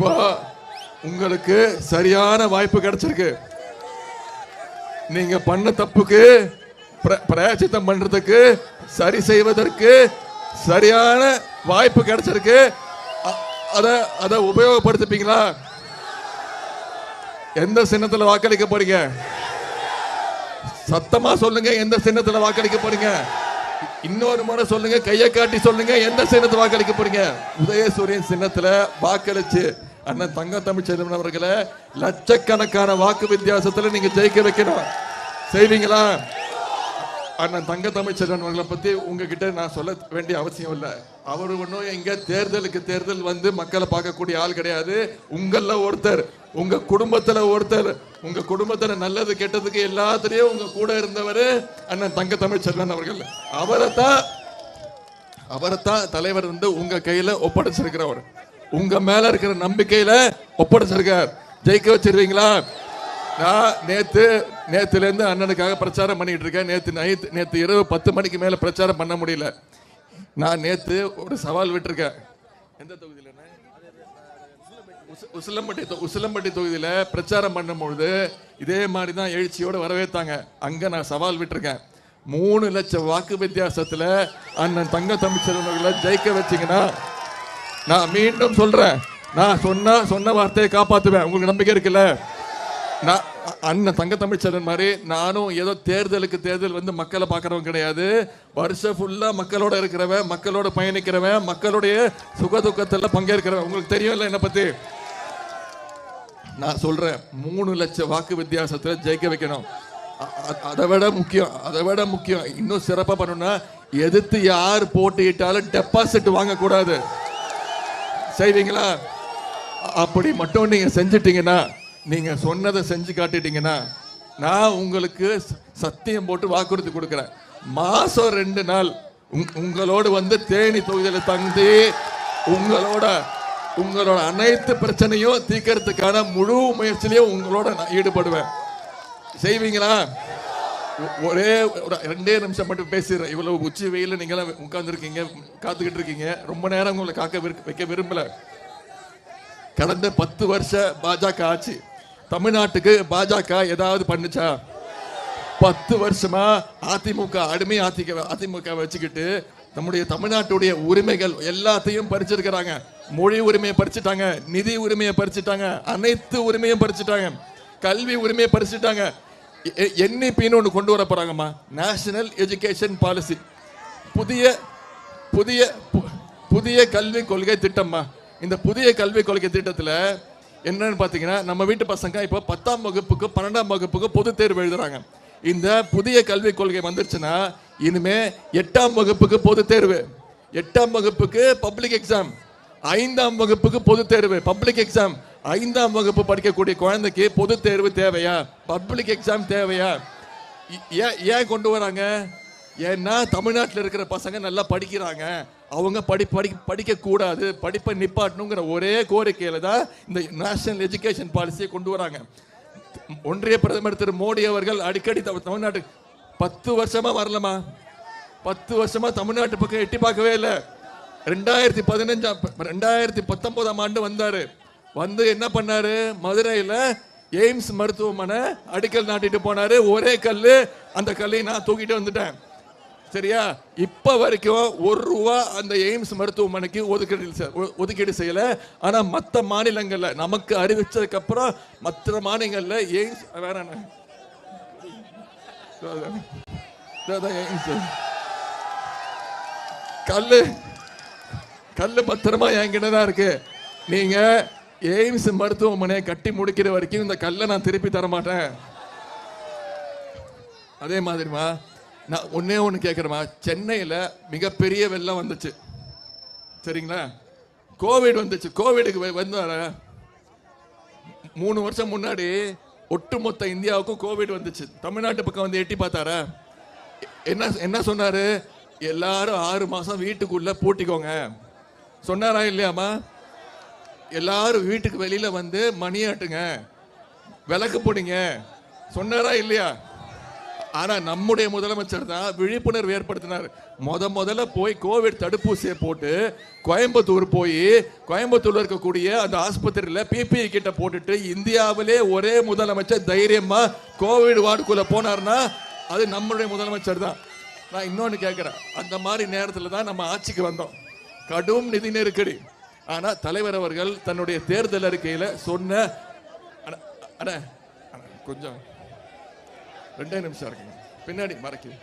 இப்போ உங்களுக்கு சரியான வாய்ப்பு கிடைச்சிருக்கு. நீங்க பண்ண தப்புக்கு பிரயாச்சித்தம் பண்றதுக்கு சரி செய்வதற்கு சரியான வாய்ப்பு கிடைச்சிருக்கு. அதை அதை உபயோகப்படுத்திப்பீங்களா? எந்த சின்னத்தில் வாக்களிக்க போறீங்க? சத்தமா சொல்லுங்க எந்த சின்னத்தில் வாக்களிக்க போறீங்க? இன்னொரு முறை சொல்லுங்க கையை காட்டி சொல்லுங்க எந்த சின்னத்தில் வாக்களிக்க போறீங்க? உதயசூரியன் சின்னத்தில் வாக்களிச்சு அண்ணன் தங்க தமிழ்ச்செல்வன் அவர்களை லட்சக்கணக்கான வாக்கு வித்தியாசத்தில் நீங்க ஜெயிக்க வைக்கணும். செய்வீங்களா? அண்ணன் தங்க தமிழ்ச்செல்வன் அவர்களை பத்தி உங்ககிட்ட நான் சொல்ல வேண்டிய அவசியம் இல்லை. அவர் ஒன்றும் எங்க தேர்தலுக்கு தேர்தல் வந்து மக்களை பார்க்கக்கூடிய ஆள் கிடையாது. உங்கள ஒருத்தர் உங்க குடும்பத்துல ஒருத்தர் உங்க குடும்பத்துல நல்லது கெட்டதுக்கு எல்லாத்துலயும் உங்க கூட இருந்தவர் அண்ணன் தங்க தமிழ்ச்செல்வன் அவர்கள். அவரை தான் அவரைத்தான் தலைவர் வந்து உங்க கையில ஒப்படைச்சிருக்கிறவர். உங்க மேல இருக்கிற நம்பிக்கையில ஒப்படைச்சிருக்க ஜெயிக்க வச்சிருவீங்களா நான் நேத்து நேத்துல இருந்து அண்ணனுக்காக பிரச்சாரம் பண்ணிட்டு இருக்கேன். நேத்து நைட் நேத்து இரவு பத்து மணிக்கு மேல பிரச்சாரம் பண்ண முடியல. நான் நேத்து ஒரு சவால் விட்டிருக்கேன். எந்த தொகுதியில உசிலம்பட்டி உசிலம்பட்டி தொகுதியில பிரச்சாரம் பண்ணும்பொழுது இதே மாதிரி தான் எழுச்சியோட வரவேத்தாங்க அங்க நான் சவால் விட்டிருக்கேன். மூணு லட்சம் வாக்கு வித்தியாசத்துல அண்ணன் தங்க தமிழ்ச்செல்வர்களை ஜெயிக்க வச்சிங்கன்னா நான் மீண்டும் சொல்றேன். நான் சொன்ன சொன்ன வார்த்தையை காப்பாற்றுவேன் உங்களுக்கு நம்பிக்கை இருக்குல்ல? நான் அண்ணன் தங்க தமிழ்ச்சரன் மாதிரி நானும் ஏதோ தேர்தலுக்கு தேர்தல் வந்து மக்களை பார்க்கறவன் கிடையாது. வருஷம் ஃபுல்லாக மக்களோட இருக்கிறவன் மக்களோட பயணிக்கிறவன் மக்களுடைய சுக துக்கத்துல பங்கேற்கிறவன். உங்களுக்கு தெரியும்ல என்னை பற்றி நான் சொல்கிறேன் மூணு லட்சம் வாக்கு வித்தியாசத்தில் ஜெயிக்க வைக்கணும். அதை விட முக்கியம் அதை விட முக்கியம். இன்னும் சிறப்பாக பண்ணணும்னா எதிர்த்து யார் போட்டியிட்டாலும் டெபாசிட் வாங்கக்கூடாது. செய்வீங்களா? அப்படி மட்டும் நீங்க செஞ்சிட்டீங்கன்னா நீங்க சொன்னதை செஞ்சு காட்டிட்டீங்கன்னா நான் உங்களுக்கு சத்தியம் போட்டு வாக்குறுதி கொடுக்குறேன். மாசம் ரெண்டு நாள் உங்- உங்களோடு வந்து தேனி தொகுதியில் தங்கி உங்களோட உங்களோட அனைத்து பிரச்சனையும் தீர்க்கறதுக்கான முழு முயற்சியிலையும் உங்களோட நான் ஈடுபடுவேன். செய்வீங்களா? ஒரே ஒரு ரெண்டே நிமிஷம் மட்டும் பேசிடுறேன் இவ்வளவு உச்சி வெயில நீங்களாம் உட்கார்ந்துருக்கீங்க காத்துக்கிட்டு இருக்கீங்க ரொம்ப நேரம் உங்களை காக்க விரு- வைக்க விரும்பல. கடந்த பத்து வருஷ பாஜக ஆட்சி தமிழ்நாட்டுக்கு பாஜக ஏதாவது பண்ணுச்சா? பத்து வருஷமா அதிமுக அடிமை அதிக அதிமுக வச்சுக்கிட்டு நம்முடைய தமிழ்நாட்டுடைய உரிமைகள் எல்லாத்தையும் பறிச்சிருக்கிறாங்க. மொழி உரிமையை பறிச்சுட்டாங்க நிதி உரிமையை பறிச்சுட்டாங்க அனைத்து உரிமையும் பறிச்சுட்டாங்க. கல்வி உரிமையை பறிச்சுட்டாங்க. என்இபின்னு ஒன்று கொண்டு வர போகிறாங்கம்மா நேஷனல் எஜுகேஷன் பாலிசி புதிய புதிய பு- புதிய கல்வி கொள்கை திட்டம்மா. இந்த புதிய கல்வி கொள்கை திட்டத்தில் என்னன்னு பார்த்தீங்கன்னா நம்ம வீட்டு பசங்க இப்போ பத்தாம் வகுப்புக்கு பன்னெண்டாம் வகுப்புக்கு பொது தேர்வு எழுதுறாங்க. இந்த புதிய கல்விக் கொள்கை வந்துருச்சுன்னா இனிமே எட்டாம் வகுப்புக்கு பொது தேர்வு. எட்டாம் வகுப்புக்கு பப்ளிக் எக்ஸாம் ஐந்தாம் வகுப்புக்கு பொது தேர்வு பப்ளிக் எக்ஸாம் ஐந்தாம் வகுப்பு படிக்கக்கூடிய குழந்தைக்கு பொது தேர்வு தேவையா? பப்ளிக் எக்ஸாம் தேவையா? இ- ஏன் ஏன் கொண்டு வராங்க? ஏன்னா தமிழ்நாட்டில் இருக்கிற பசங்க நல்லா படிக்கிறாங்க. அவங்க படி படி படிக்க கூடாது படிப்பை நிப்பாட்டணுங்கிற ஒரே கோரிக்கையில தான் இந்த நேஷனல் எஜுகேஷன் பாலிசியை கொண்டு வராங்க. ஒன்றிய பிரதமர் திரு மோடி அவர்கள் அடிக்கடி தமிழ்- பத்து வருஷமா வரலமா பத்து வருஷமா தமிழ்நாட்டு பக்கம் எட்டி பார்க்கவே இல்லை. ரெண்டாயிரத்தி பதினஞ்சாம் ரெண்டாயிரத்தி பத்தொன்பதாம் ஆண்டு வந்தாரு. வந்து என்ன பண்ணாரு? மதுரையில் எய்ம்ஸ் மருத்துவமனை அடிக்கல் நாட்டிட்டு போனாரு. ஒரே கல் அந்த கல்லை நான் தூக்கிட்டு வந்துட்டேன். சரியா? இப்ப வரைக்கும் ஒரு ரூபா அந்த எய்ம்ஸ் மருத்துவமனைக்கு ஒதுக்கீடு ஒ- ஒதுக்கீடு செய்யல. ஆனா மற்ற மாநிலங்கள்ல நமக்கு அறிவிச்சதுக்கு அப்புறம் மற்ற மாநிலங்கள்ல எய்ம்ஸ் வேற என்ன? எய்ம்ஸ். கல்லு. கல்லு பத்திரமா என்கிட்ட தான் இருக்கு. நீங்க எய்ம்ஸ் மருத்துவமனையை கட்டி முடிக்கிற வரைக்கும் இந்த கல்லை நான் திருப்பி தர மாட்டேன் அதே மாதிரிமா நான் ஒன்றே ஒன்று கேட்குறேம்மா சென்னையில் மிகப்பெரிய வெள்ளம் வந்துச்சு. சரிங்களா? கோவிட் வந்துச்சு. கோவிடுக்கு வ- வந்தார மூணு வருஷம் முன்னாடி ஒட்டுமொத்த இந்தியாவுக்கும் கோவிட் வந்துச்சு. தமிழ்நாட்டு பக்கம் வந்து எட்டி பார்த்தாரா? என்ன என்ன சொன்னார்? எல்லாரும் ஆறு மாதம் வீட்டுக்குள்ளே பூட்டிக்கோங்க. சொன்னாரா இல்லையாம்மா? எல்லாரும் வீட்டுக்கு வெளியில வந்து மணியாட்டுங்க. விளக்கு போடுங்க. சொன்னாரா இல்லையா? ஆனா நம்முடைய முதலமைச்சர் தான் விழிப்புணர்வு ஏற்படுத்தினார். முத முதல்ல போய் கோவிட் தடுப்பூசியை போட்டு கோயம்புத்தூர் போய் கோயம்புத்தூர்ல இருக்கக்கூடிய அந்த ஆஸ்பத்திரியில பிபிஐ கிட்ட போட்டுட்டு இந்தியாவிலே ஒரே முதலமைச்சர் தைரியமா கோவிட் வார்டுக்குள்ள போனார்னா அது நம்முடைய முதலமைச்சர் தான். நான் இன்னொன்னு கேட்கிறேன் அந்த மாதிரி நேரத்துல தான் நம்ம ஆட்சிக்கு வந்தோம். கடும் நிதி நெருக்கடி. ஆனா தலைவர் அவர்கள் தன்னுடைய தேர்தல் அறிக்கையில சொன்ன கொஞ்சம் ரெண்டே நிமிஷம் இருக்குங்க பின்னாடி மறைக்குது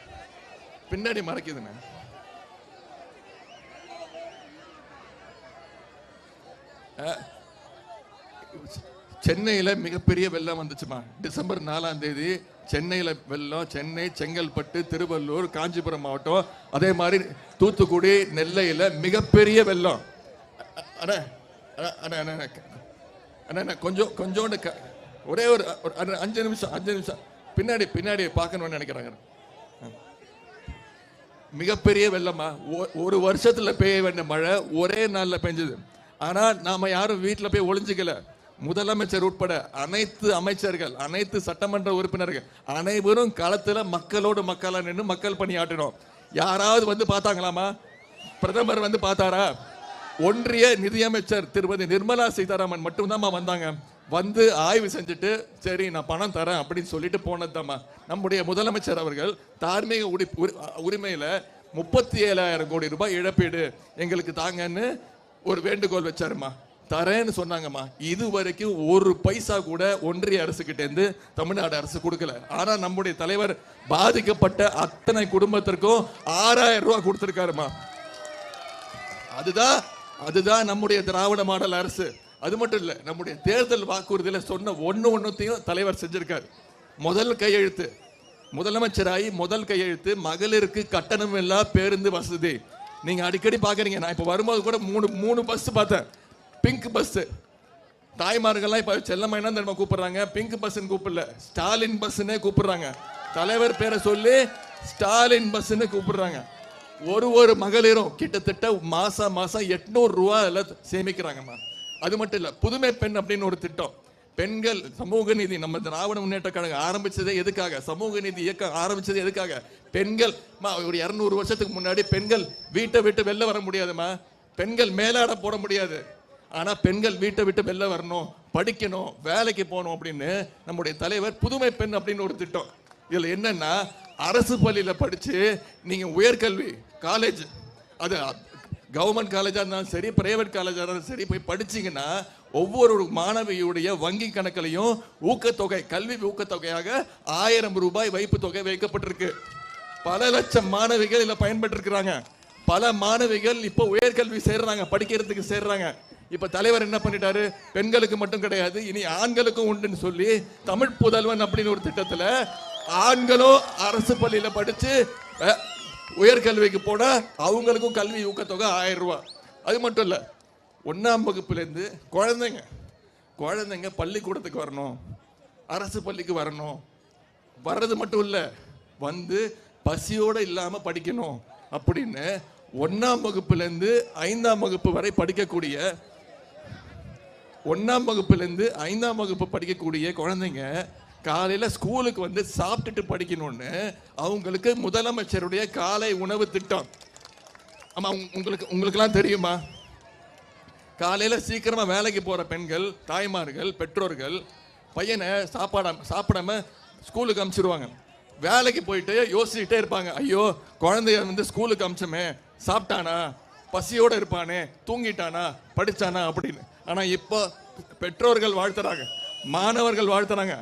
பின்னாடி மறைக்குதுண்ணே. அஹ், சென்னையில மிகப்பெரிய வெள்ளம் வந்துச்சுமா? டிசம்பர் நாலாம் தேதி சென்னையில வெள்ளம் சென்னை செங்கல்பட்டு திருவள்ளூர் காஞ்சிபுரம் மாவட்டம் அதே மாதிரி தூத்துக்குடி நெல்லையில மிகப்பெரிய வெள்ளம். அண்ணா அண்ணா, அண்ணா அண்ணா, அண்ணா அண்ணா அண்ணா, கொஞ்சம் கொஞ்சோண்டு க- ஒரே ஒரு அஞ்சு நிமிஷம் அஞ்சு நிமிஷம். பின்னாடி பின்னாடி பார்க்கணும்னு நினைக்கிறாங்க மிகப்பெரிய வெள்ளமா ஒரு வருஷத்துல பெய்ய வேண்டிய மழை ஒரே நாளில் பெஞ்சது. ஆனா நாம யாரும் வீட்டில் போய் ஒளிஞ்சுக்கல. முதலமைச்சர் உட்பட அனைத்து அமைச்சர்கள் அனைத்து சட்டமன்ற உறுப்பினர்கள் அனைவரும் களத்துல மக்களோடு மக்களா நின்று மக்கள் பணியாற்றினோம். யாராவது வந்து பார்த்தாங்களாமா பிரதமர் வந்து பார்த்தாரா? ஒன்றிய நிதியமைச்சர் திருமதி நிர்மலா சீதாராமன் மட்டும்தாம்மா வந்தாங்க. வந்து ஆய்வு செஞ்சுட்டு சரி நான் பணம் தரேன் அப்படின்னு சொல்லிட்டு போனதுதாம்மா. நம்முடைய முதலமைச்சர் அவர்கள் தார்மீக உரி உரி- முப்பத்தி ஏழாயிரம் கோடி ரூபாய் இழப்பீடு எங்களுக்கு தாங்கன்னு ஒரு வேண்டுகோள் வச்சாருமா தரேன்னு சொன்னாங்கம்மா. இது வரைக்கும் ஒரு பைசா கூட ஒன்றிய அரசுக்கிட்டேருந்து தமிழ்நாடு அரசு கொடுக்கல. ஆனால் நம்முடைய தலைவர் பாதிக்கப்பட்ட அத்தனை குடும்பத்திற்கும் ஆறாயிரம் ரூபா கொடுத்துருக்காருமா அதுதான் அதுதான் நம்முடைய திராவிட மாடல் அரசு. அது மட்டும் இல்லை நம்முடைய தேர்தல் வாக்குறுதியில் சொன்ன ஒன்று ஒன்றுத்தையும் தலைவர் செஞ்சிருக்காரு. முதல் கையெழுத்து முதலமைச்சராகி முதல் கையெழுத்து மகளிருக்கு கட்டணம் இல்லா பேருந்து வசதி. நீங்கள் அடிக்கடி பார்க்குறீங்க நான் இப்போ வரும்போது கூட மூணு மூணு பஸ் பார்த்தேன். பிங்க் பஸ்ஸு தாய்மார்கள்லாம் இப்போ செல்லம்மா என்ன தெரியுமா கூப்பிடுறாங்க? பிங்க் பஸ்ன்னு கூப்பிடல ஸ்டாலின் பஸ்ஸுன்னே கூப்பிடுறாங்க. தலைவர் பேரை சொல்லி ஸ்டாலின் பஸ்ஸுன்னு கூப்பிடுறாங்க. ஒரு ஒரு மகளிரும் கிட்டத்தட்ட மாசம் மாசம் எட்நூறு ரூபா எல்லாம் சேமிக்கிறாங்கம்மா. அது மட்டும் இல்லை புதுமை பெண் அப்படின்னு ஒரு திட்டம். பெண்கள் சமூக நீதி நம்ம திராவிட முன்னேற்ற கழகம் ஆரம்பிச்சதே எதுக்காக? சமூக நீதி இயக்கம் ஆரம்பிச்சது எதுக்காக? பெண்கள் ஒரு இரநூறு வருஷத்துக்கு முன்னாடி பெண்கள் வீட்டை விட்டு வெளில வர முடியாதுமா பெண்கள் மேலாட போட முடியாது. ஆனால் பெண்கள் வீட்டை விட்டு வெளில வரணும் படிக்கணும் வேலைக்கு போகணும் அப்படின்னு நம்முடைய தலைவர் புதுமை பெண் அப்படின்னு ஒரு திட்டம். இதில் என்னன்னா அரசு பள்ளியில் படித்து நீங்கள் உயர்கல்வி காலேஜ் அது கவர்மெண்ட் காலேஜாக இருந்தாலும் சரி பிரைவேட் காலேஜாக இருந்தாலும் சரி போய் படிச்சீங்கன்னா ஒவ்வொரு மாணவியுடைய வங்கி கணக்கிலையும் ஊக்கத்தொகை கல்வி ஊக்கத்தொகையாக ஆயிரம் ரூபாய் வைப்பு தொகை வைக்கப்பட்டிருக்கு. பல லட்சம் மாணவிகள் இதில் பயன்பெற்றிருக்கிறாங்க. பல மாணவிகள் இப்போ உயர்கல்வி சேர்றாங்க படிக்கிறதுக்கு சேர்றாங்க. இப்போ தலைவர் என்ன பண்ணிட்டாரு? பெண்களுக்கு மட்டும் கிடையாது இனி ஆண்களுக்கும் உண்டுன்னு சொல்லி தமிழ் புதல்வன் அப்படின்னு ஒரு திட்டத்தில் ஆண்களும் அரசு பள்ளியில் படித்து உயர்கல்விக்கு போனால் அவங்களுக்கும் கல்வி ஊக்கத்தொகை ஆயிரம் ரூபா அது மட்டும் இல்லை ஒன்றாம் வகுப்புலேருந்து குழந்தைங்க குழந்தைங்க பள்ளிக்கூடத்துக்கு வரணும் அரசு பள்ளிக்கு வரணும். வர்றது மட்டும் இல்லை வந்து பசியோடு இல்லாமல் படிக்கணும் அப்படின்னு ஒன்றாம் வகுப்புலேருந்து ஐந்தாம் வகுப்பு வரை படிக்கக்கூடிய ஒன்றாம் வகுப்புலேருந்து ஐந்தாம் வகுப்பு படிக்கக்கூடிய குழந்தைங்க காலையில் ஸ்கூலுக்கு வந்து சாப்பிட்டுட்டு படிக்கணும்னு அவங்களுக்கு முதலமைச்சருடைய காலை உணவு திட்டம். ஆமாம் உங்களுக்கு உங்களுக்கெல்லாம் தெரியுமா? காலையில் சீக்கிரமாக வேலைக்கு போகிற பெண்கள் தாய்மார்கள் பெற்றோர்கள் பையனை சாப்பாடாம சாப்பிடாம ஸ்கூலுக்கு அனுப்பிச்சிடுவாங்க வேலைக்கு போயிட்டு யோசிச்சுட்டே இருப்பாங்க. ஐயோ குழந்தைய வந்து ஸ்கூலுக்கு அமிச்சமே சாப்பிட்டானா? பசியோடு இருப்பானே தூங்கிட்டானா? படிச்சானா? அப்படின்னு. ஆனால் இப்போ பெற்றோர்கள் வாழ்த்துறாங்க. மாணவர்கள் வாழ்த்துறாங்க.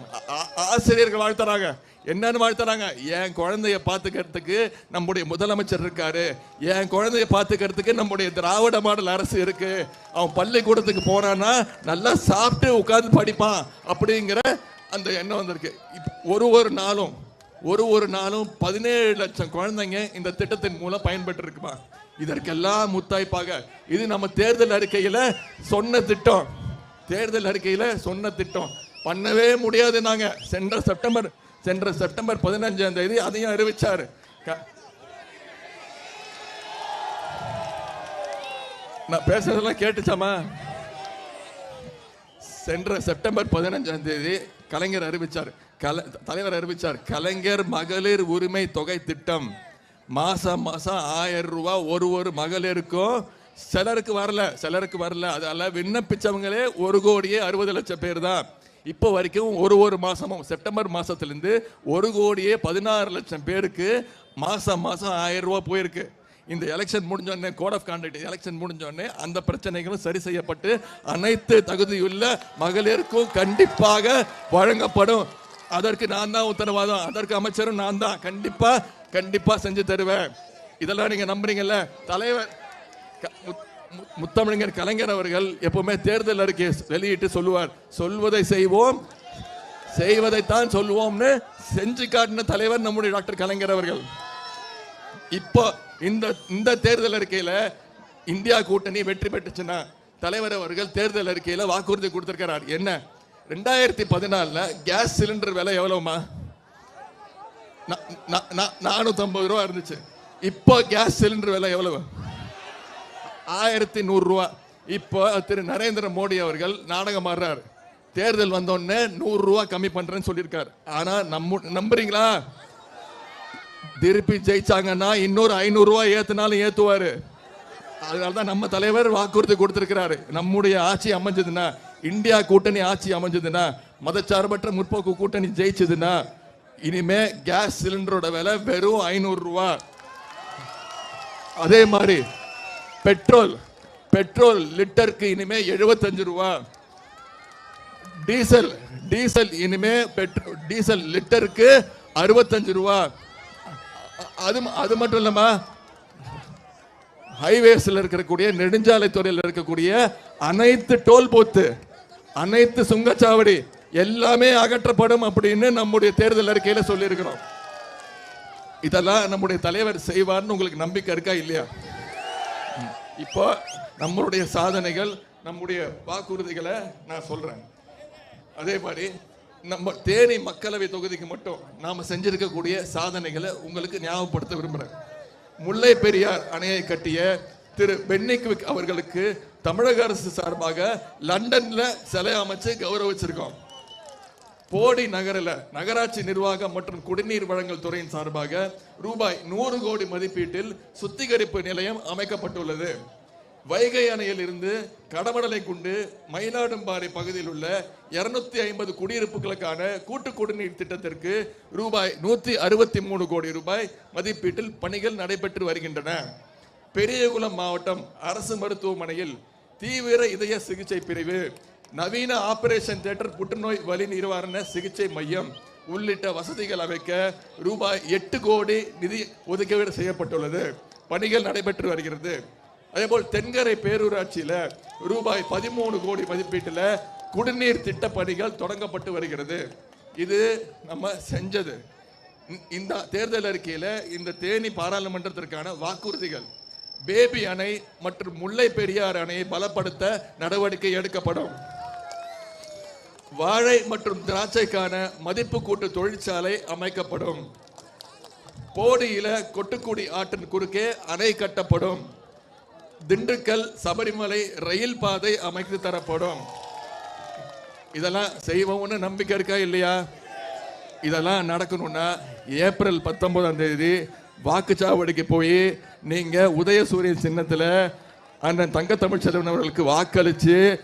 ஆசிரியர்கள் வாழ்த்துறாங்க. என்னன்னு வாழ்த்துறாங்க. என் குழந்தைய பார்த்துக்கிறதுக்கு நம்முடைய முதலமைச்சர் இருக்காரு. என் குழந்தைய பார்த்துக்கிறதுக்கு நம்முடைய திராவிட மாடல் அரசு இருக்கு. அவன் பள்ளிக்கூடத்துக்கு போனான்னா நல்லா சாப்பிட்டு உட்காந்து படிப்பான் அப்படிங்கிற அந்த எண்ணம் வந்திருக்கு. ஒரு ஒரு நாளும் ஒரு ஒரு நாளும் பதினேழு லட்சம் குழந்தைங்க இந்த திட்டத்தின் மூலம் பயன்பெற்று இருக்குமா இதற்கெல்லாம் முத்தாய்ப்பாக. இது நம்ம தேர்தல் அறிக்கையில் சொன்ன திட்டம். தேர்தல் அறிக்கையில் சொன்ன திட்டம். பண்ணவே முடியாது நாங்க சென்ற செப்டம்பர் சென்ற செப்டம்பர் பதினஞ்சாம் தேதி அதையும் அறிவிச்சார். க- நான் பேசுறதெல்லாம் கேட்டுச்சாமா? சென்ற செப்டம்பர் பதினஞ்சாம் தேதி கலைஞர் அறிவிச்சார். கல தலைவர் அறிவிச்சார். கலைஞர் மகளிர் உரிமை தொகை திட்டம். மாசம் மாசம் ஆயிரம் ரூபாய் ஒரு ஒரு மகளிருக்கும் சிலருக்கு வரல சிலருக்கு வரல. அதால விண்ணப்பிச்சவங்களே ஒரு கோடியே அறுபது லட்சம் பேர் தான். இப்போ வரைக்கும் ஒரு ஒரு மாதமும் செப்டம்பர் மாதத்துலேருந்து ஒரு கோடியே பதினாறு லட்சம் பேருக்கு மாதம் மாதம் ஆயிரம் ரூபா போயிருக்கு. இந்த எலெக்ஷன் முடிஞ்சோடனே கோட் ஆஃப் கான்டக்ட் எலெக்ஷன் முடிஞ்சோடனே அந்த பிரச்சனைகளும் சரி செய்யப்பட்டு அனைத்து தகுதியுள்ள மகளிருக்கும் கண்டிப்பாக வழங்கப்படும். அதற்கு நான் தான் உத்தரவாதம். அதற்கு அமைச்சரும் நான் தான். கண்டிப்பாக கண்டிப்பாக செஞ்சு தருவேன். இதெல்லாம் நீங்கள் நம்புறீங்கல்ல? தலைவர் க- முத்தமிழர் கலைஞர் அவர்கள் எப்பவுமே தேர்தல் அறிக்கை வெளியிட்டு சொல்லுவார். சொல்வதை செய்வோம் செய்வதைத்தான் சொல்லுவோம்னு செஞ்சு காட்டின தலைவர் நம்முடைய டாக்டர் கலைஞர் அவர்கள். இப்போ இந்த இந்த தேர்தல் அறிக்கையில இந்தியா கூட்டணி வெற்றி பெற்றுச்சுன்னா தலைவர் அவர்கள் தேர்தல் அறிக்கையில வாக்குறுதி கொடுத்திருக்கிறார். என்ன? ரெண்டாயிரத்தி பதினாலுல கேஸ் சிலிண்டர் விலை எவ்வளவுமா? நானூத்தி ஐம்பது ரூபா இருந்துச்சு. இப்போ கேஸ் சிலிண்டர் விலை எவ்வளவு? ஆயிரத்தி நூறுரூவா இப்போ திரு நரேந்திர மோடி அவர்கள் நாடகம் ஆடுறாரு. தேர்தல் வந்தோடனே நூறுரூவா கம்மி பண்ணுறேன்னு சொல்லியிருக்காரு. ஆனால் நம்ம நம்புறீங்களா? திருப்பி ஜெயிச்சாங்கன்னா இன்னொரு ஐநூறுரூவா ஏற்றுனாலும் ஏற்றுவார் அதனால தான் நம்ம தலைவர் வாக்குறுதி கொடுத்துருக்கிறாரு. நம்முடைய ஆட்சி அமைஞ்சதுன்னா இந்தியா கூட்டணி ஆட்சி அமைஞ்சதுன்னா மதச்சார்பற்ற முற்போக்கு கூட்டணி ஜெயிச்சதுன்னா இனிமே கேஸ் சிலிண்டரோட விலை வெறும் ஐநூறுரூவா அதே மாதிரி பெட்ரோல் பெட்ரோல் லிட்டருக்கு இனிமே எழுபத்தஞ்சு ரூபா. டீசல் டீசல் இனிமே பெட்ரோல் டீசல் லிட்டருக்கு அறுபத்தஞ்சு ரூபா. அது அது மட்டும் இல்லாம ஹைவேஸில் இருக்கக்கூடிய நெடுஞ்சாலை துறையில் இருக்கக்கூடிய அனைத்து டோல் பூத்து அனைத்து சுங்கச்சாவடி எல்லாமே அகற்றப்படும் அப்படின்னு நம்முடைய தேர்தல் அறிக்கையில் சொல்லியிருக்கிறோம். இதெல்லாம் நம்முடைய தலைவர் செய்வார்னு உங்களுக்கு நம்பிக்கை இருக்கா இல்லையா? இப்போ நம்மளுடைய சாதனைகள் நம்முடைய வாக்குறுதிகளை நான் சொல்கிறேன் அதே மாதிரி நம்ம தேனி மக்களவை தொகுதிக்கு மட்டும் நாம் செஞ்சிருக்கக்கூடிய சாதனைகளை உங்களுக்கு ஞாபகப்படுத்த விரும்புகிறேன் முல்லை பெரியார் அணையை கட்டிய திரு பென்னிக்விக் அவர்களுக்கு தமிழக அரசு சார்பாக லண்டனில் சிலை அமைச்சு கௌரவிச்சிருக்கோம். போடி நகரில் நகராட்சி நிர்வாகம் மற்றும் குடிநீர் வழங்கல் துறையின் சார்பாக ரூபாய் நூறு கோடி மதிப்பீட்டில் சுத்திகரிப்பு நிலையம் அமைக்கப்பட்டுள்ளது. வைகை அணையில் இருந்து கடமடலை குண்டு மயிலாடும்பாறை பகுதியில் உள்ள இருநூத்தி ஐம்பது குடியிருப்புகளுக்கான கூட்டு குடிநீர் திட்டத்திற்கு ரூபாய் நூத்தி அறுபத்தி மூணு கோடி ரூபாய் மதிப்பீட்டில் பணிகள் நடைபெற்று வருகின்றன. பெரியகுளம் மாவட்டம் அரசு மருத்துவமனையில் தீவிர இதய சிகிச்சை பிரிவு நவீன ஆபரேஷன் தியேட்டர் புற்றுநோய் வலி நிர்வாரண சிகிச்சை மையம் உள்ளிட்ட வசதிகள் அமைக்க ரூபாய் எட்டு கோடி நிதி ஒதுக்கீடு செய்யப்பட்டுள்ளது. பணிகள் நடைபெற்று வருகிறது. அதேபோல் தென்கரை பேரூராட்சியில் ரூபாய் பதிமூணு கோடி மதிப்பீட்டில் குடிநீர் திட்ட பணிகள் தொடங்கப்பட்டு வருகிறது. இது நம்ம செஞ்சது. இந்த- இந்த தேர்தல் அறிக்கையில் இந்த தேனி பாராளுமன்றத்திற்கான வாக்குறுதிகள் பேபி அணை மற்றும் முல்லை பெரியார் அணையை பலப்படுத்த நடவடிக்கை எடுக்கப்படும். வாழை மற்றும் திராட்சைக்கான மதிப்பு கூட்டு தொழிற்சாலை அமைக்கப்படும். போடியில கொட்டுக்குடி ஆற்றின் குறுக்கே அணை கட்டப்படும். திண்டுக்கல் சபரிமலை ரயில் பாதை அமைத்து தரப்படும். இதெல்லாம் செய்வோம்னு நம்பிக்கை இருக்கா இல்லையா? இதெல்லாம் நடக்கணும்னா ஏப்ரல் பத்தொன்பதாம் தேதி வாக்குச்சாவடிக்கு போய் நீங்க உதயசூரியன் சின்னத்தில் அண்ணன் தங்க தமிழ்ச்செல்வன் அவர்களுக்கு வாக்களிச்சு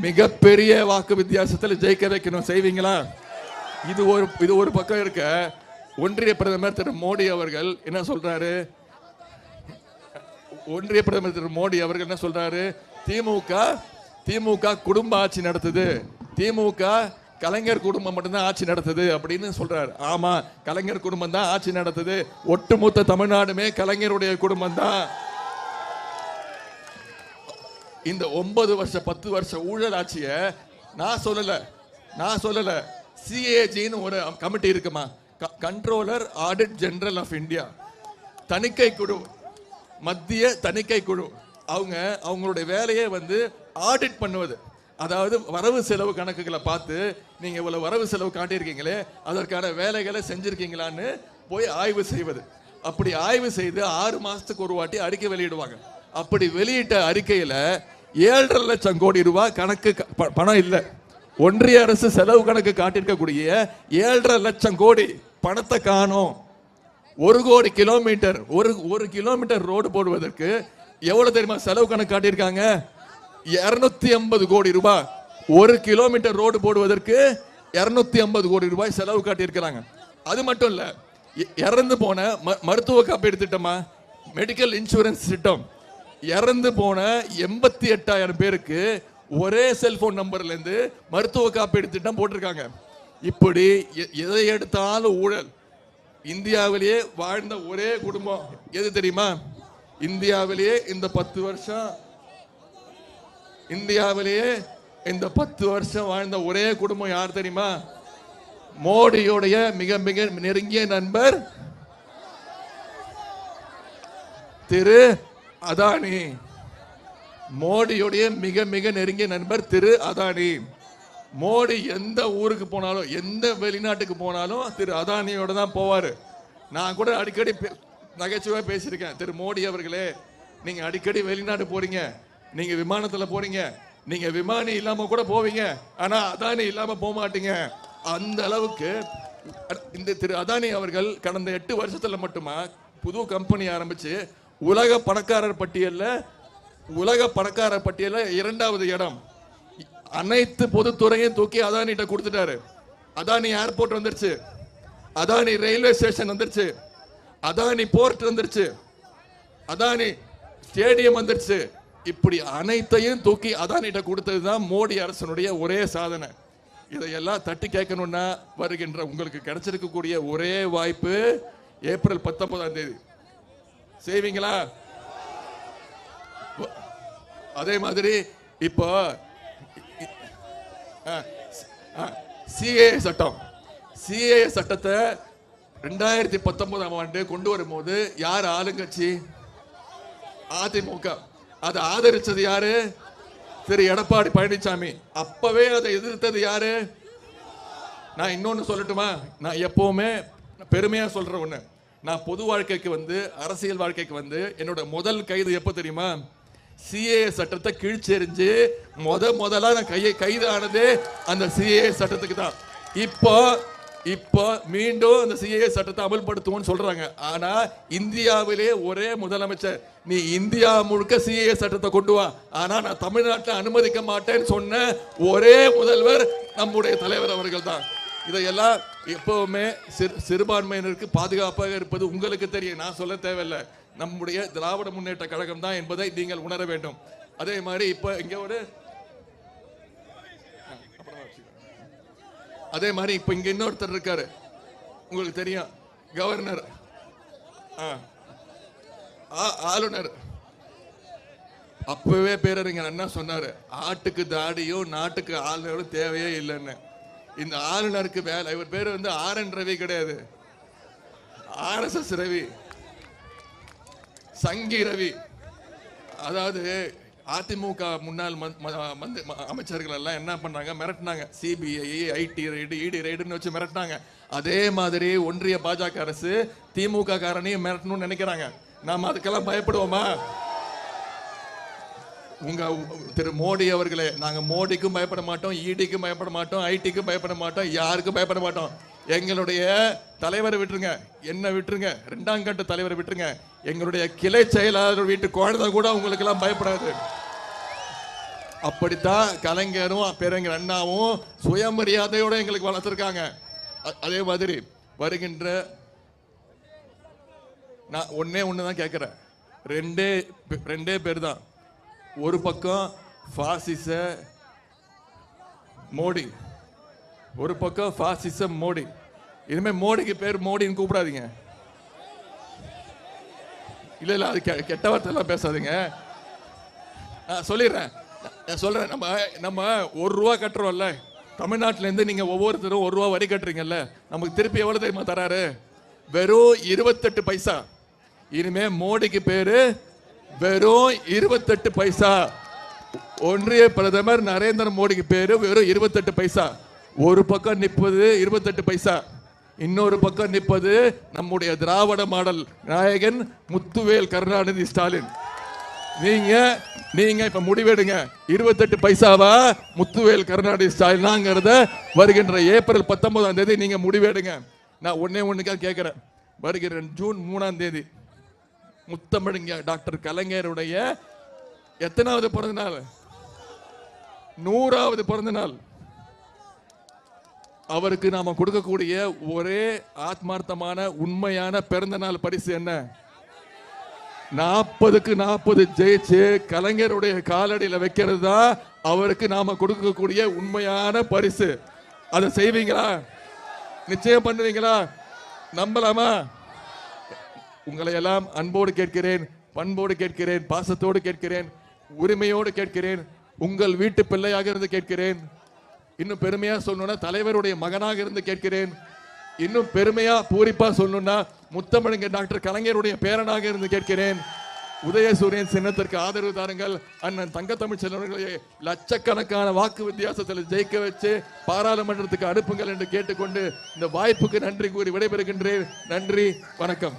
மிகப்பெரிய வாக்கு வித்தியாசத்தில் ஜெயிக்க வைக்கணும். செய்வீங்களா? இது ஒரு இது ஒரு பக்கம் இருக்க ஒன்றிய பிரதமர் திரு மோடி அவர்கள் என்ன சொல்றாரு? ஒன்றிய பிரதமர் திரு மோடி அவர்கள் என்ன சொல்றாரு? திமுக திமுக குடும்ப ஆட்சி நடத்துது. திமுக கலைஞர் குடும்பம் மட்டும்தான் ஆட்சி நடத்துது அப்படின்னு சொல்றாரு. ஆமா கலைஞர் குடும்பம் தான் ஆட்சி நடத்துது. ஒட்டுமொத்த தமிழ்நாடுமே கலைஞருடைய குடும்பம் தான். இந்த ஒன்பது வருஷ பத்து வருஷ ஊழல் ஆட்சிய நான் சொல்லல. நான் சொல்லல. சிஏஜின்னு ஒரு கமிட்டி இருக்குமா? Controller audit general of India தணிக்கை குழு மத்திய தணிக்கை குழு. அவங்க அவங்களுடைய வேலையே வந்து ஆடிட் பண்ணுவது. அதாவது வரவு செலவு கணக்குகளை பார்த்து நீங்க இவ்வளவு வரவு செலவு காட்டியிருக்கீங்களே அதற்கான வேலைகளை செஞ்சிருக்கீங்களான்னு போய் ஆய்வு செய்வது. அப்படி ஆய்வு செய்து ஆறு மாசத்துக்கு ஒரு வாட்டி அறிக்கை வெளியிடுவாங்க. அப்படி வெளியிட்ட அறிக்கையில ஏழரை லட்சம் கோடி ரூபாய் கணக்கு பணம் இல்லை. ஒன்றிய அரசு செலவு கணக்கு காட்டியிருக்கக்கூடிய ஏழரை லட்சம் கோடி பணத்தை காணும். ஒரு கோடி கிலோமீட்டர் ஒரு ஒரு கிலோமீட்டர் ரோடு போடுவதற்கு எவ்வளவு தெரியுமா செலவு கணக்கு காட்டியிருக்காங்க? இருநூத்தி ஐம்பது கோடி ரூபாய். ஒரு கிலோமீட்டர் ரோடு போடுவதற்கு இருநூத்தி ஐம்பது கோடி ரூபாய் செலவு காட்டியிருக்கிறாங்க. அது மட்டும் இல்லை இறந்து போன ம- மருத்துவ காப்பீடு திட்டமா? மெடிக்கல் இன்சூரன்ஸ் திட்டம். இறந்து போன எண்பத்தி எட்டாயிரம் பேருக்கு ஒரே செல்போன் நம்பர்ல இருந்து மருத்துவ காப்பீடு திட்டம் போட்டிருக்காங்க. இப்படி எ- எதை எடுத்தாலும் ஊழல். இந்தியாவிலேயே வாழ்ந்த ஒரே குடும்பம் எது தெரியுமா? இந்தியாவிலேயே இந்த பத்து வருஷம் இந்தியாவிலேயே இந்த பத்து வருஷம் வாழ்ந்த ஒரே குடும்பம் யார் தெரியுமா? மோடியுடைய மிக மிக நெருங்கிய நண்பர் திரு அதானி. மோடியுடைய மிக மிக நெருங்கிய நண்பர் திரு அதானி. மோடி எந்த ஊருக்கு போனாலும் எந்த வெளிநாட்டுக்கு போனாலும் திரு அதானியோட தான் போவார். நான் கூட அடிக்கடி பே- பேசியிருக்கேன். திரு மோடி அவர்களே நீங்கள் அடிக்கடி வெளிநாடு போகிறீங்க நீங்கள் விமானத்தில் போகிறீங்க நீங்கள் விமானி இல்லாமல் கூட போவீங்க. ஆனால் அதானி இல்லாமல் போக மாட்டீங்க அந்த அளவுக்கு இந்த திரு அதானி அவர்கள் கடந்த எட்டு வருஷத்தில் மட்டுமா புது கம்பெனி ஆரம்பித்து உலக பணக்காரர் பட்டியலில் உலக பணக்காரர் பட்டியலில் இரண்டாவது இடம். அனைத்து பொதுத்துறையும் தூக்கி அதானிட்ட கொடுத்துட்டாரு. அதானி ஏர்போர்ட் வந்துருச்சு. அதானி ரயில்வே ஸ்டேஷன் வந்துருச்சு. அதானி போர்ட் வந்துருச்சு. அதானி ஸ்டேடியம் வந்துருச்சு. இப்படி அனைத்தையும் தூக்கி அதானிட்ட கொடுத்தது தான் மோடி அரசனுடைய ஒரே சாதனை. இதையெல்லாம் தட்டி கேட்கணும்னா வருகின்ற உங்களுக்கு கிடைச்சிருக்கக்கூடிய ஒரே வாய்ப்பு ஏப்ரல் பத்தொன்பதாம் தேதி. செய்வீங்களா? அதே மாதிரி இப்போ சிஏ சட்டம். சிஏ சட்டத்தை ரெண்டாயிரத்தி பத்தொன்பதாம் ஆண்டு கொண்டு வரும்போது யார் ஆளுங்கட்சி? அதிமுக. அதை ஆதரிச்சது யாரு? திரு எடப்பாடி பழனிசாமி. அப்பவே அதை எதிர்த்தது யாரு? நான் இன்னொன்னு சொல்லட்டுமா? நான் எப்பவுமே பெருமையா சொல்ற ஒண்ணு. நான் பொது வாழ்க்கைக்கு வந்து அரசியல் வாழ்க்கைக்கு வந்து என்னோட முதல் கைது எப்போ தெரியுமா? சிஏ சட்டத்தை கீழ்ச்செறிஞ்சு முத முதலா நான் கையை கைது ஆனதே அந்த சிஏ சட்டத்துக்கு தான். இப்போ இப்போ மீண்டும் அந்த சிஏ சட்டத்தை அமல்படுத்துவோம்னு சொல்றாங்க. ஆனா இந்தியாவிலே ஒரே முதலமைச்சர். நீ இந்தியா முழுக்க சிஏ சட்டத்தை கொண்டு வா. ஆனா நான் தமிழ்நாட்டில் அனுமதிக்க மாட்டேன்னு சொன்ன ஒரே முதல்வர் நம்முடைய தலைவர் அவர்கள் தான். இதையெல்லாம் எப்பவுமே சிறு சிறுபான்மையினருக்கு பாதுகாப்பாக இருப்பது உங்களுக்கு தெரியும். நான் சொல்ல தேவையில்லை. நம்முடைய திராவிட முன்னேற்ற கழகம் தான் என்பதை நீங்கள் உணர வேண்டும். அதே மாதிரி இப்போ இங்கே ஒரு அதே மாதிரி இப்போ இங்கே இன்னொருத்தர் இருக்காரு. உங்களுக்கு தெரியும். கவர்னர். ஆ. ஆ- ஆளுநர். அப்பவே பேரறிஞர் அண்ணா சொன்னாரு. ஆட்டுக்கு தாடியும் நாட்டுக்கு ஆளுநரும் தேவையே இல்லைன்னு. இந்த ஆளுநருக்கு வேலை இவர் பேர் வந்து ஆர் என் ரவி கிடையாது. ஆர்எஸ்எஸ் ரவி. சங்கி ரவி. அதாவது அதிமுக முன்னாள் ம- அமைச்சர்கள் எல்லாம் என்ன பண்ணாங்க? மிரட்டினாங்க. சிபிஐ ஐடி ரைடு இடி ரைடுன்னு வச்சு மிரட்டினாங்க. அதே மாதிரி ஒன்றிய பாஜக அரசு திமுக காரனையும் மிரட்டணும்னு நினைக்கிறாங்க. நாம் அதுக்கெல்லாம் பயப்படுவோமா? உங்க திரு மோடி அவர்களே நாங்க மோடிக்கும் பயப்பட மாட்டோம் இடிக்கும் பயப்பட மாட்டோம் ஐடிக்கும் பயப்பட மாட்டோம் யாருக்கும் பயப்பட மாட்டோம். எங்களுடைய தலைவரை விட்டுருங்க என்ன விட்டுருங்க ரெண்டாம் கட்ட தலைவரை விட்டுருங்க. எங்களுடைய கிளை செயலாளர் வீட்டு குழந்தை கூட உங்களுக்கு எல்லாம் பயப்படாது. அப்படித்தான் கலைஞரும் பேரறிஞர் அண்ணாவும் சுயமரியாதையோட எங்களுக்கு வளர்த்துருக்காங்க. அதே மாதிரி வருகின்ற நான் ஒன்னே ஒன்று தான் கேட்குறேன். ரெண்டே பே- ரெண்டே பேர் தான் ஒரு பக்கம் ஃபாசிச மோடி ஒரு பக்கம் ஃபாசிச மோடி. இனிமே மோடிக்கு பேர் மோடின்னு கூப்பிடாதீங்க. இல்லை இல்லை அது கெ- கெட்ட வார்த்தைலாம் பேசாதீங்க. நான் சொல்லிடுறேன். நான் நம்ம நம்ம ஒரு ரூபா கட்டுறோம்ல. தமிழ்நாட்டிலேருந்து நீங்கள் ஒவ்வொருத்தரும் ஒரு ரூபா வரி கட்டுறீங்கல்ல. நமக்கு திருப்பி எவ்வளோ தெரியுமா தராரு? வெறும் இருபத்தெட்டு பைசா. இனிமேல் மோடிக்கு பேர் வெறும் இருபத்தெட்டு பைசா. ஒன்றிய பிரதமர் நரேந்திர மோடிக்கு பேரு வெறும் இருபத்தெட்டு பைசா. ஒரு பக்கம் நிற்பது இருபத்தெட்டு பைசா. இன்னொரு பக்கம் நிற்பது நம்முடைய திராவிட மாடல் நாயகன் முத்துவேல் கருணாநிதி ஸ்டாலின். நீங்க நீங்க இப்ப முடிவெடுங்க. இருபத்தெட்டு பைசாவா முத்துவேல் கருணாநிதி ஸ்டாலினாங்கிறத வருகின்ற ஏப்ரல் பத்தொன்பதாம் தேதி நீங்க முடிவெடுங்க. நான் ஒன்னே ஒண்ணுக்கா கேட்கிறேன் வருகிற ஜூன் மூணாம் தேதி. முத்தமிழுங்க டாக்டர் கலைஞருடைய எத்தனாவது பிறந்த நாள் நூறாவது பிறந்த நாள் அவருக்கு நாம கொடுக்கக்கூடிய ஒரே ஆத்மார்த்தமான உண்மையான பிறந்த நாள் பரிசு என்ன? நாற்பதுக்கு நாற்பது ஜெயிச்சு கலைஞருடைய காலடியில் வைக்கிறது தான் அவருக்கு நாம கொடுக்கக்கூடிய உண்மையான பரிசு. அதை செய்வீங்களா? நிச்சயம் பண்ணுவீங்களா? நம்பலாமா? உங்களை எல்லாம் அன்போடு கேட்கிறேன் பண்போடு கேட்கிறேன் பாசத்தோடு கேட்கிறேன் உரிமையோடு கேட்கிறேன் உங்கள் வீட்டு பிள்ளையாக இருந்து கேட்கிறேன். இன்னும் பெருமையா சொல்லணும்னா தலைவருடைய மகனாக இருந்து கேட்கிறேன். இன்னும் பெருமையா பூரிப்பா சொல்லணும்னா முத்தமிழங்க டாக்டர் கலைஞருடைய பேரனாக இருந்து கேட்கிறேன். உதயசூரியன் சின்னத்திற்கு ஆதரவு தாருங்கள். அண்ணன் தங்கத்தமிழ் செல்வர்களை லட்சக்கணக்கான வாக்கு வித்தியாசத்தில் ஜெயிக்க வச்சு பாராளுமன்றத்துக்கு அனுப்புங்கள் என்று கேட்டுக்கொண்டு இந்த வாய்ப்புக்கு நன்றி கூறி விடைபெறுகின்றேன். நன்றி வணக்கம்.